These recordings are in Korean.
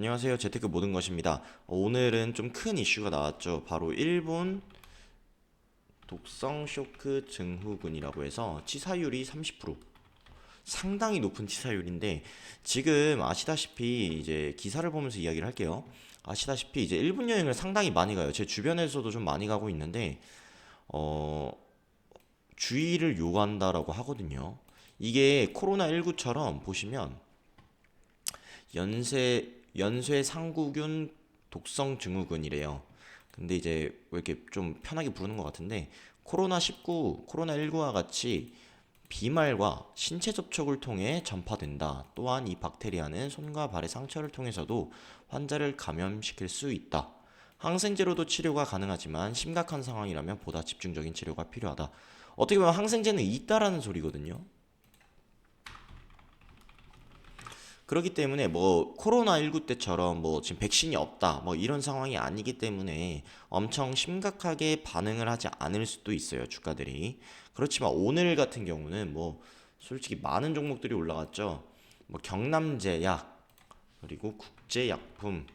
안녕하세요. 재테크 모든 것입니다. 어, 오늘은 좀 큰 이슈가 나왔죠. 바로 일본 독성 쇼크 증후군이라고 해서 치사율이 30% 상당히 높은 치사율인데 지금 아시다시피 이제 기사를 보면서 이야기를 할게요. 아시다시피 이제 일본 여행을 상당히 많이 가요. 제 주변에서도 좀 많이 가고 있는데 어 주의를 요한다라고 하거든요. 이게 코로나 19처럼 보시면 연쇄 연쇄 상구균 독성 증후군이래요. 근데 이제 왜 이렇게 좀 편하게 부르는 것 같은데 코로나19, 코로나19와 같이 비말과 신체 접촉을 통해 전파된다. 또한 이 박테리아는 손과 발의 상처를 통해서도 환자를 감염시킬 수 있다. 항생제로도 치료가 가능하지만 심각한 상황이라면 보다 집중적인 치료가 필요하다. 어떻게 보면 항생제는 있다라는 소리거든요. 그렇기 때문에 뭐 코로나19 때처럼 뭐 지금 백신이 없다 뭐 이런 상황이 아니기 때문에 엄청 심각하게 반응을 하지 않을 수도 있어요 주가들이. 그렇지만 오늘 같은 경우는 뭐 솔직히 많은 종목들이 올라갔죠. 뭐 경남제약 그리고 국제약품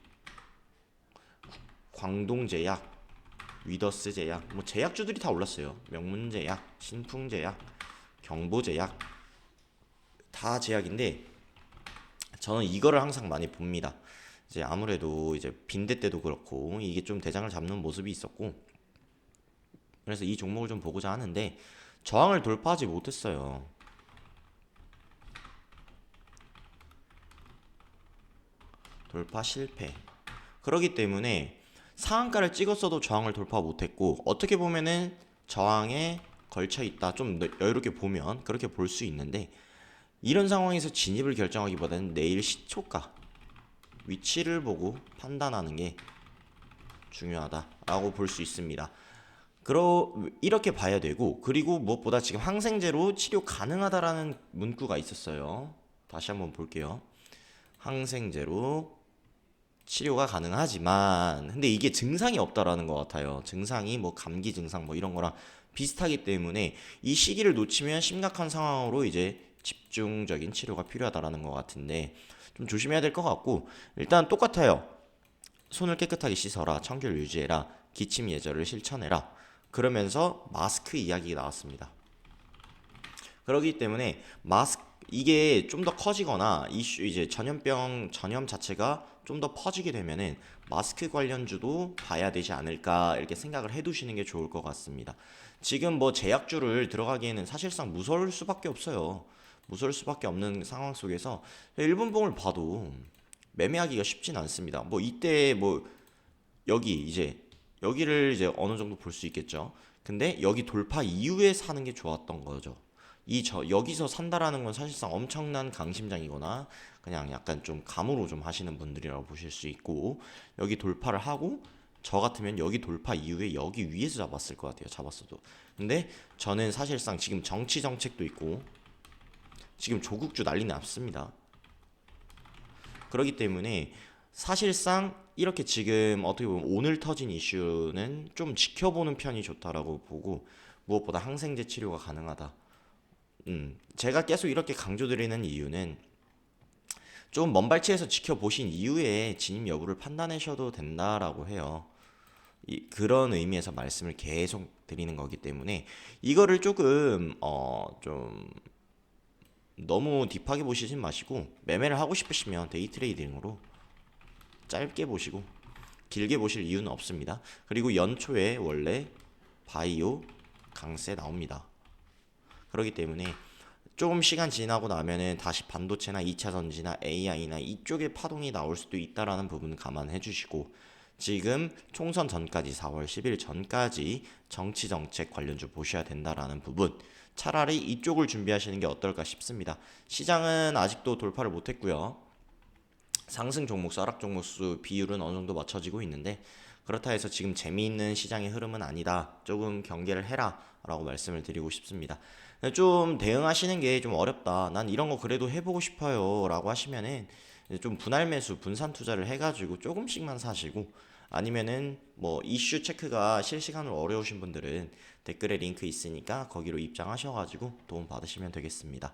광동제약 위더스 제약 뭐 제약주들이 다 올랐어요. 명문 제약 신풍 제약 경보 제약 다 제약인데 저는 이거를 항상 많이 봅니다. 이제 아무래도 이제 빈대 때도 그렇고 이게 좀 대장을 잡는 모습이 있었고 그래서 이 종목을 좀 보고자 하는데 저항을 돌파하지 못했어요. 돌파 실패. 그러기 때문에 상한가를 찍었어도 저항을 돌파 못했고 어떻게 보면은 저항에 걸쳐 있다. 좀 여유롭게 보면 그렇게 볼 수 있는데 이런 상황에서 진입을 결정하기보다는 내일 시초가 위치를 보고 판단하는 게 중요하다라고 볼 수 있습니다. 그러 이렇게 봐야 되고 그리고 무엇보다 지금 항생제로 치료 가능하다라는 문구가 있었어요. 다시 한번 볼게요. 항생제로 치료가 가능하지만 근데 이게 증상이 없다라는 것 같아요. 증상이 뭐 감기 증상 뭐 이런 거랑 비슷하기 때문에 이 시기를 놓치면 심각한 상황으로 이제 집중적인 치료가 필요하다라는 것 같은데 좀 조심해야 될 것 같고 일단 똑같아요. 손을 깨끗하게 씻어라, 청결 유지해라, 기침 예절을 실천해라. 그러면서 마스크 이야기가 나왔습니다. 그렇기 때문에 마스크 이게 좀 더 커지거나 이슈 이제 전염병 전염 자체가 좀 더 퍼지게 되면은 마스크 관련주도 봐야 되지 않을까 이렇게 생각을 해두시는 게 좋을 것 같습니다. 지금 뭐 제약주를 들어가기에는 사실상 무서울 수밖에 없어요. 무서울 수밖에 없는 상황 속에서 일본봉을 봐도 매매하기가 쉽진 않습니다. 뭐 이때 뭐 여기 이제 여기를 이제 어느 정도 볼 수 있겠죠. 근데 여기 돌파 이후에 사는 게 좋았던 거죠. 이 저 여기서 산다라는 건 사실상 엄청난 강심장이거나 그냥 약간 좀 감으로 좀 하시는 분들이라고 보실 수 있고 여기 돌파를 하고 저 같으면 여기 돌파 이후에 여기 위에서 잡았을 것 같아요. 잡았어도. 근데 저는 사실상 지금 정치 정책도 있고 지금 조국주 난리 났습니다. 그렇기 때문에 사실상 이렇게 지금 어떻게 보면 오늘 터진 이슈는 좀 지켜보는 편이 좋다라고 보고 무엇보다 항생제 치료가 가능하다. 음, 제가 계속 이렇게 강조드리는 이유는 좀 먼발치에서 지켜보신 이후에 진입 여부를 판단하셔도 된다라고 해요. 이, 그런 의미에서 말씀을 계속 드리는 거기 때문에 이거를 조금 어좀 너무 딥하게 보시진 마시고 매매를 하고 싶으시면 데이 트레이딩으로 짧게 보시고 길게 보실 이유는 없습니다. 그리고 연초에 원래 바이오 강세 나옵니다. 그렇기 때문에 조금 시간 지나고 나면은 다시 반도체나 2차 전지나 AI나 이쪽에 파동이 나올 수도 있다라는 부분을 감안해 주시고 지금 총선 전까지 4월 10일 전까지 정치 정책 관련주 보셔야 된다라는 부분 차라리 이쪽을 준비하시는 게 어떨까 싶습니다. 시장은 아직도 돌파를 못했고요. 상승 종목, 쏴락 종목 수 비율은 어느 정도 맞춰지고 있는데 그렇다 해서 지금 재미있는 시장의 흐름은 아니다. 조금 경계를 해라. 라고 말씀을 드리고 싶습니다. 좀 대응하시는 게 좀 어렵다. 난 이런 거 그래도 해보고 싶어요. 라고 하시면은 좀 분할 매수, 분산 투자를 해가지고 조금씩만 사시고 아니면은 뭐 이슈 체크가 실시간으로 어려우신 분들은 댓글에 링크 있으니까 거기로 입장하셔가지고 도움 받으시면 되겠습니다.